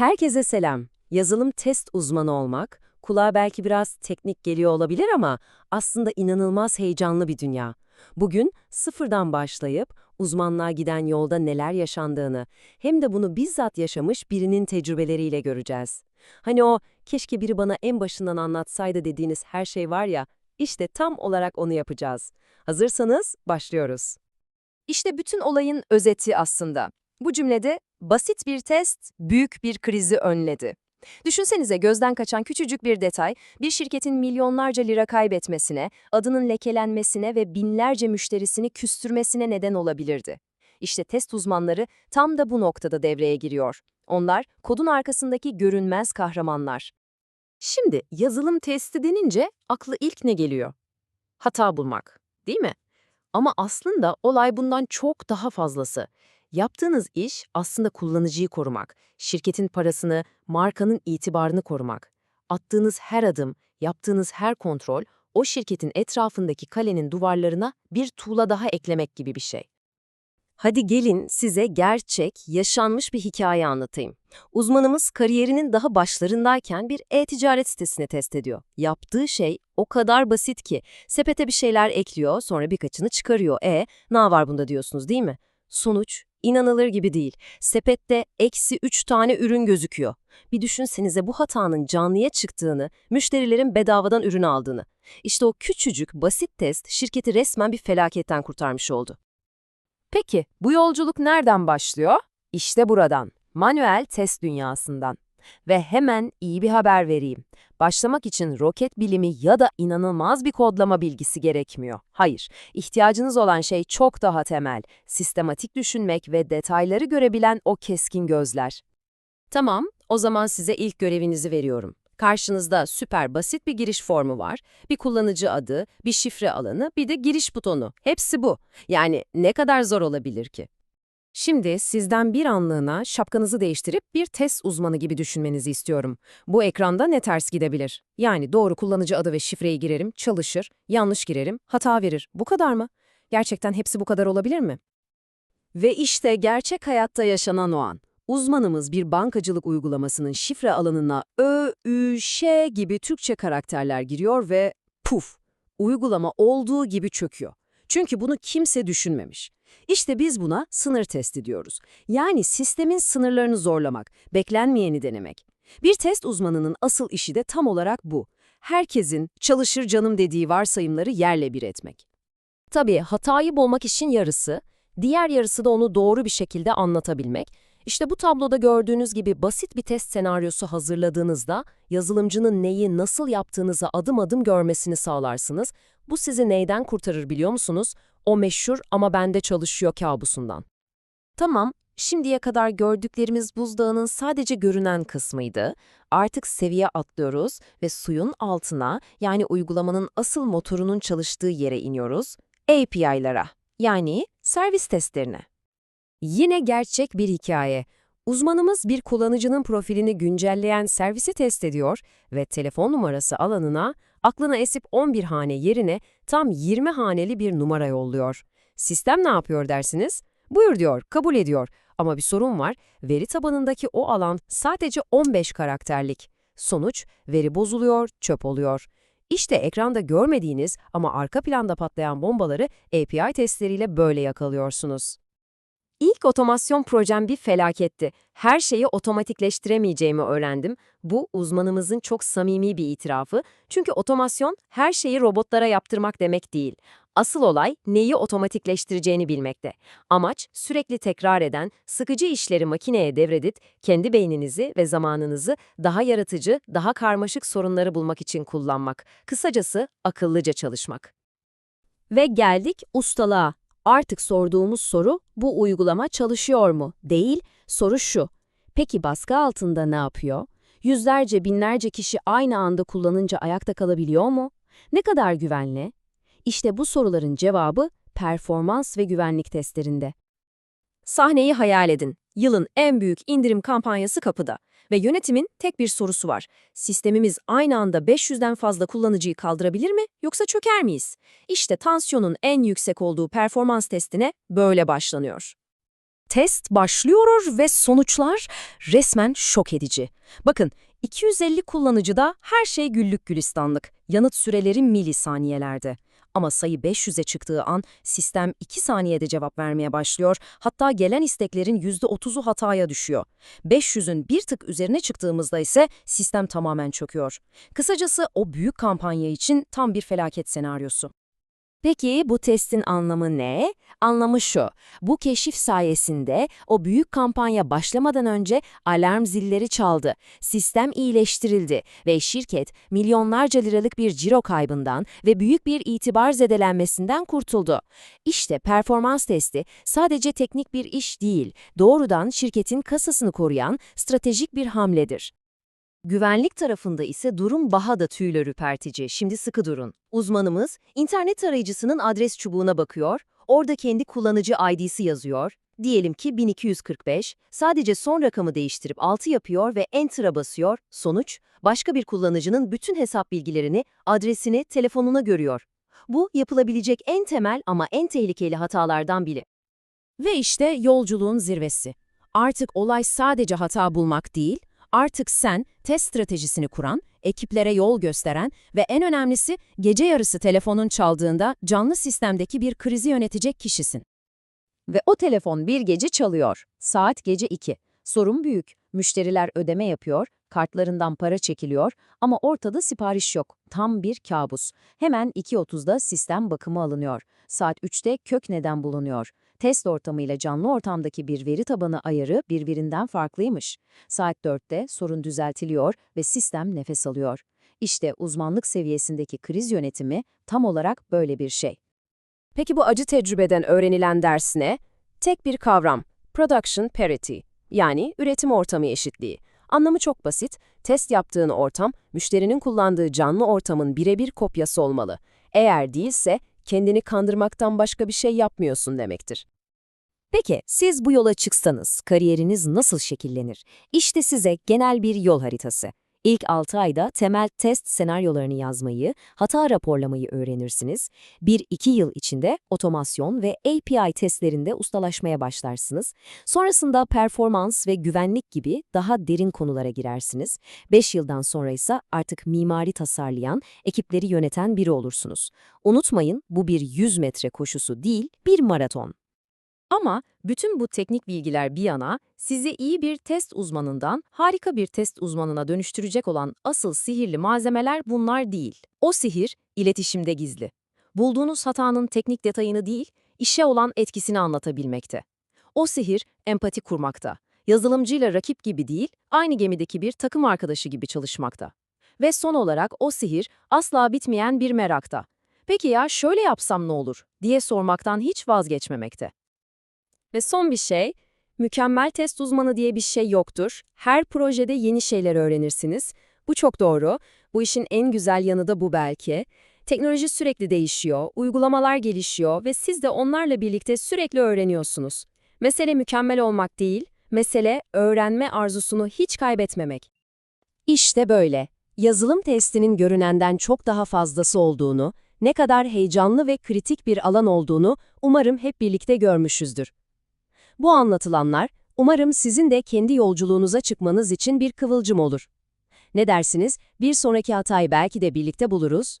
Herkese selam. Yazılım test uzmanı olmak, kulağa belki biraz teknik geliyor olabilir ama aslında inanılmaz heyecanlı bir dünya. Bugün sıfırdan başlayıp uzmanlığa giden yolda neler yaşandığını, hem de bunu bizzat yaşamış birinin tecrübeleriyle göreceğiz. Hani o keşke biri bana en başından anlatsaydı dediğiniz her şey var ya, işte tam olarak onu yapacağız. Hazırsanız başlıyoruz. İşte bütün olayın özeti aslında. Bu cümlede basit bir test büyük bir krizi önledi. Düşünsenize gözden kaçan küçücük bir detay, bir şirketin milyonlarca lira kaybetmesine, adının lekelenmesine ve binlerce müşterisini küstürmesine neden olabilirdi. İşte test uzmanları tam da bu noktada devreye giriyor. Onlar, kodun arkasındaki görünmez kahramanlar. Şimdi yazılım testi denince aklı ilk ne geliyor? Hata bulmak, değil mi? Ama aslında olay bundan çok daha fazlası. Yaptığınız iş aslında kullanıcıyı korumak, şirketin parasını, markanın itibarını korumak. Attığınız her adım, yaptığınız her kontrol, o şirketin etrafındaki kalenin duvarlarına bir tuğla daha eklemek gibi bir şey. Hadi gelin size gerçek, yaşanmış bir hikaye anlatayım. Uzmanımız kariyerinin daha başlarındayken bir e-ticaret sitesini test ediyor. Yaptığı şey o kadar basit ki sepete bir şeyler ekliyor sonra birkaçını çıkarıyor. E ne var bunda diyorsunuz değil mi? Sonuç inanılır gibi değil. Sepette eksi 3 tane ürün gözüküyor. Bir düşünsenize bu hatanın canlıya çıktığını, müşterilerin bedavadan ürün aldığını. İşte o küçücük basit test şirketi resmen bir felaketten kurtarmış oldu. Peki, bu yolculuk nereden başlıyor? İşte buradan, manuel test dünyasından. Ve hemen iyi bir haber vereyim. Başlamak için roket bilimi ya da inanılmaz bir kodlama bilgisi gerekmiyor. Hayır, ihtiyacınız olan şey çok daha temel. Sistematik düşünmek ve detayları görebilen o keskin gözler. Tamam, o zaman size ilk görevinizi veriyorum. Karşınızda süper basit bir giriş formu var, bir kullanıcı adı, bir şifre alanı, bir de giriş butonu. Hepsi bu. Yani ne kadar zor olabilir ki? Şimdi sizden bir anlığına şapkanızı değiştirip bir test uzmanı gibi düşünmenizi istiyorum. Bu ekranda ne ters gidebilir? Yani doğru kullanıcı adı ve şifreyi girerim, çalışır, yanlış girerim, hata verir. Bu kadar mı? Gerçekten hepsi bu kadar olabilir mi? Ve işte gerçek hayatta yaşanan o an. Uzmanımız bir bankacılık uygulamasının şifre alanına Ö, Ü, Ş gibi Türkçe karakterler giriyor ve puf, uygulama olduğu gibi çöküyor. Çünkü bunu kimse düşünmemiş. İşte biz buna sınır testi diyoruz. Yani sistemin sınırlarını zorlamak, beklenmeyeni denemek. Bir test uzmanının asıl işi de tam olarak bu. Herkesin çalışır canım dediği varsayımları yerle bir etmek. Tabii hatayı bulmak işin yarısı, diğer yarısı da onu doğru bir şekilde anlatabilmek. İşte bu tabloda gördüğünüz gibi basit bir test senaryosu hazırladığınızda yazılımcının neyi nasıl yaptığınızı adım adım görmesini sağlarsınız. Bu sizi neyden kurtarır biliyor musunuz? O meşhur ama bende çalışıyor kabusundan. Tamam, şimdiye kadar gördüklerimiz buzdağının sadece görünen kısmıydı. Artık seviye atlıyoruz ve suyun altına yani uygulamanın asıl motorunun çalıştığı yere iniyoruz. API'lara yani servis testlerine. Yine gerçek bir hikaye. Uzmanımız bir kullanıcının profilini güncelleyen servisi test ediyor ve telefon numarası alanına aklına esip 11 hane yerine tam 20 haneli bir numara yolluyor. Sistem ne yapıyor dersiniz? Buyur diyor, kabul ediyor. Ama bir sorun var, veri tabanındaki o alan sadece 15 karakterlik. Sonuç, veri bozuluyor, çöp oluyor. İşte ekranda görmediğiniz ama arka planda patlayan bombaları API testleriyle böyle yakalıyorsunuz. İlk otomasyon projem bir felaketti. Her şeyi otomatikleştiremeyeceğimi öğrendim. Bu uzmanımızın çok samimi bir itirafı. Çünkü otomasyon her şeyi robotlara yaptırmak demek değil. Asıl olay neyi otomatikleştireceğini bilmekte. Amaç sürekli tekrar eden, sıkıcı işleri makineye devredip kendi beyninizi ve zamanınızı daha yaratıcı, daha karmaşık sorunları bulmak için kullanmak. Kısacası akıllıca çalışmak. Ve geldik ustalığa. Artık sorduğumuz soru bu uygulama çalışıyor mu? Değil, soru şu. Peki baskı altında ne yapıyor? Yüzlerce binlerce kişi aynı anda kullanınca ayakta kalabiliyor mu? Ne kadar güvenli? İşte bu soruların cevabı performans ve güvenlik testlerinde. Sahneyi hayal edin. Yılın en büyük indirim kampanyası kapıda. Ve yönetimin tek bir sorusu var. Sistemimiz aynı anda 500'den fazla kullanıcıyı kaldırabilir mi yoksa çöker miyiz? İşte tansiyonun en yüksek olduğu performans testine böyle başlanıyor. Test başlıyor ve sonuçlar resmen şok edici. Bakın 250 kullanıcıda her şey güllük gülistanlık. Yanıt süreleri milisaniyelerde. Ama sayı 500'e çıktığı an sistem 2 saniyede cevap vermeye başlıyor. Hatta gelen isteklerin %30'u hataya düşüyor. 500'ün bir tık üzerine çıktığımızda ise sistem tamamen çöküyor. Kısacası o büyük kampanya için tam bir felaket senaryosu. Peki bu testin anlamı ne? Anlamı şu, bu keşif sayesinde o büyük kampanya başlamadan önce alarm zilleri çaldı, sistem iyileştirildi ve şirket milyonlarca liralık bir ciro kaybından ve büyük bir itibar zedelenmesinden kurtuldu. İşte performans testi sadece teknik bir iş değil, doğrudan şirketin kasasını koruyan stratejik bir hamledir. Güvenlik tarafında ise durum daha da tüyler ürpertici. Şimdi sıkı durun. Uzmanımız internet tarayıcısının adres çubuğuna bakıyor, orada kendi kullanıcı ID'si yazıyor. Diyelim ki 1245, sadece son rakamı değiştirip 6 yapıyor ve Enter'a basıyor. Sonuç, başka bir kullanıcının bütün hesap bilgilerini, adresini, telefonuna görüyor. Bu yapılabilecek en temel ama en tehlikeli hatalardan biri. Ve işte yolculuğun zirvesi. Artık olay sadece hata bulmak değil, artık sen test stratejisini kuran, ekiplere yol gösteren ve en önemlisi gece yarısı telefonun çaldığında canlı sistemdeki bir krizi yönetecek kişisin. Ve o telefon bir gece çalıyor. Saat gece 2. Sorun büyük. Müşteriler ödeme yapıyor, kartlarından para çekiliyor ama ortada sipariş yok. Tam bir kabus. Hemen 2.30'da sistem bakımı alınıyor. Saat 3'te kök neden bulunuyor. Test ortamıyla canlı ortamdaki bir veri tabanı ayarı birbirinden farklıymış. Saat 4'te sorun düzeltiliyor ve sistem nefes alıyor. İşte uzmanlık seviyesindeki kriz yönetimi tam olarak böyle bir şey. Peki bu acı tecrübeden öğrenilen ders ne? Tek bir kavram, production parity, yani üretim ortamı eşitliği. Anlamı çok basit, test yaptığın ortam, müşterinin kullandığı canlı ortamın birebir kopyası olmalı. Eğer değilse, kendini kandırmaktan başka bir şey yapmıyorsun demektir. Peki, siz bu yola çıksanız kariyeriniz nasıl şekillenir? İşte size genel bir yol haritası. İlk 6 ayda temel test senaryolarını yazmayı, hata raporlamayı öğrenirsiniz. 1-2 yıl içinde otomasyon ve API testlerinde ustalaşmaya başlarsınız. Sonrasında performans ve güvenlik gibi daha derin konulara girersiniz. 5 yıldan sonra ise artık mimari tasarlayan, ekipleri yöneten biri olursunuz. Unutmayın bu bir 100 metre koşusu değil, bir maraton. Ama bütün bu teknik bilgiler bir yana, sizi iyi bir test uzmanından harika bir test uzmanına dönüştürecek olan asıl sihirli malzemeler bunlar değil. O sihir, iletişimde gizli. Bulduğunuz hatanın teknik detayını değil, işe olan etkisini anlatabilmekte. O sihir, empati kurmakta. Yazılımcıyla rakip gibi değil, aynı gemideki bir takım arkadaşı gibi çalışmakta. Ve son olarak o sihir, asla bitmeyen bir merakta. Peki ya şöyle yapsam ne olur diye sormaktan hiç vazgeçmemekte. Ve son bir şey, mükemmel test uzmanı diye bir şey yoktur. Her projede yeni şeyler öğrenirsiniz. Bu çok doğru. Bu işin en güzel yanı da bu belki. Teknoloji sürekli değişiyor, uygulamalar gelişiyor ve siz de onlarla birlikte sürekli öğreniyorsunuz. Mesele mükemmel olmak değil, mesele öğrenme arzusunu hiç kaybetmemek. İşte böyle. Yazılım testinin görünenden çok daha fazlası olduğunu, ne kadar heyecanlı ve kritik bir alan olduğunu umarım hep birlikte görmüşüzdür. Bu anlatılanlar, umarım sizin de kendi yolculuğunuza çıkmanız için bir kıvılcım olur. Ne dersiniz? Bir sonraki hatayı belki de birlikte buluruz.